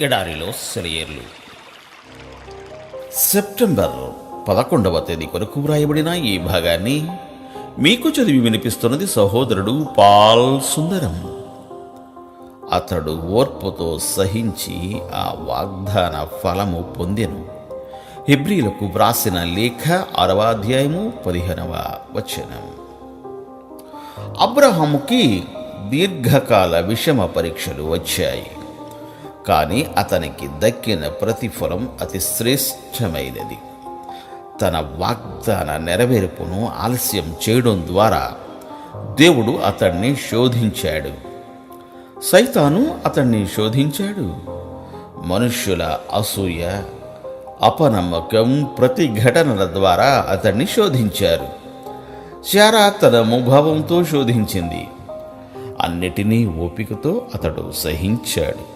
ఎడారిలో సెలయేర్లు. సెప్టెంబర్ పదకొండవ తేదీ కొరకు వ్రాయబడిన ఈ భాగాన్ని మీకు చదివి వినిపిస్తున్నది సహోదరుడు పాల్ సుందరం. అతడు ఓర్పుతో సహించి ఆ వాగ్దాన ఫలము పొందెను. హెబ్రీలకు వ్రాసిన లేఖ అరవాధ్యాయము పదిహేనవ వచనం. అబ్రహాముకి దీర్ఘకాల విషమ పరీక్షలు వచ్చాయి. కానీ అతనికి దక్కిన ప్రతిఫలం అతి శ్రేష్టమైనది. తన వాగ్దాన నెరవేర్పును ఆలస్యం చేయడం ద్వారా దేవుడు అతన్ని శోధించాడు. సైతాను అతన్ని శోధించాడు. మనుష్యుల అసూయ అపనమ్మకం ప్రతిఘటనల ద్వారా అతన్ని శోధించారు. శారా తన ముభావంతో శోధించింది. అన్నిటినీ ఓపికతో అతడు సహించాడు.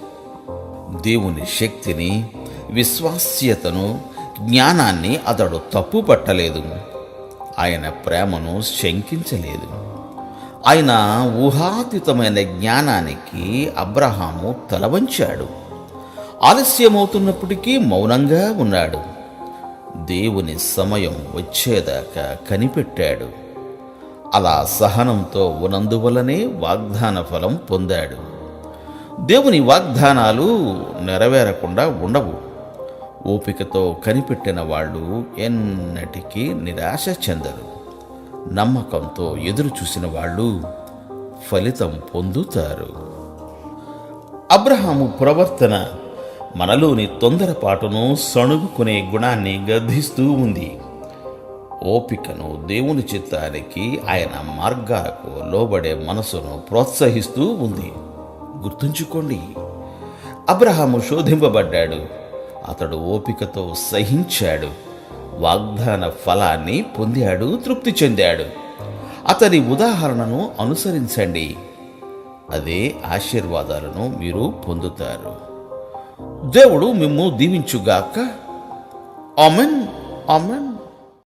దేవుని శక్తిని విశ్వాస్యతను జ్ఞానాన్ని అతడు తప్పు పట్టలేదు ఆయన ప్రేమను శంకించలేదు. ఆయన ఊహాతీతమైన జ్ఞానానికి అబ్రహాము తలవంచాడు. ఆలస్యమవుతున్నప్పటికీ మౌనంగా ఉన్నాడు. దేవుని సమయం వచ్చేదాకా కనిపెట్టాడు. అలా సహనంతో ఉన్నందువలనే వాగ్దాన ఫలం పొందాడు. దేవుని వాగ్దానాలు నెరవేరకుండా ఉండవు. ఓపికతో కనిపెట్టిన వాళ్ళు ఎన్నటికీ నిరాశ చెందరు. నమ్మకంతో ఎదురు చూసిన వాళ్ళు ఫలితం పొందుతారు. అబ్రహాము ప్రవర్తన మనలోని తొందరపాటును సణుగుకునే గుణాన్ని గర్ధిస్తూ ఉంది. ఓపికను దేవుని చిత్తానికి ఆయన మార్గాలకు లోబడే మనసును ప్రోత్సహిస్తూ ఉంది. గుర్తుంచుకోండి. అబ్రహాము శోధింపబడ్డాడు. అతడు ఓపికతో సహించాడు. వాగ్దాన ఫలాన్ని పొందాడు తృప్తి చెందాడు. అతని ఉదాహరణను అనుసరించండి. అదే ఆశీర్వాదాలను మీరు పొందుతారు. దేవుడు మిమ్ము దీవించుగాక. ఆమెన్. ఆమెన్.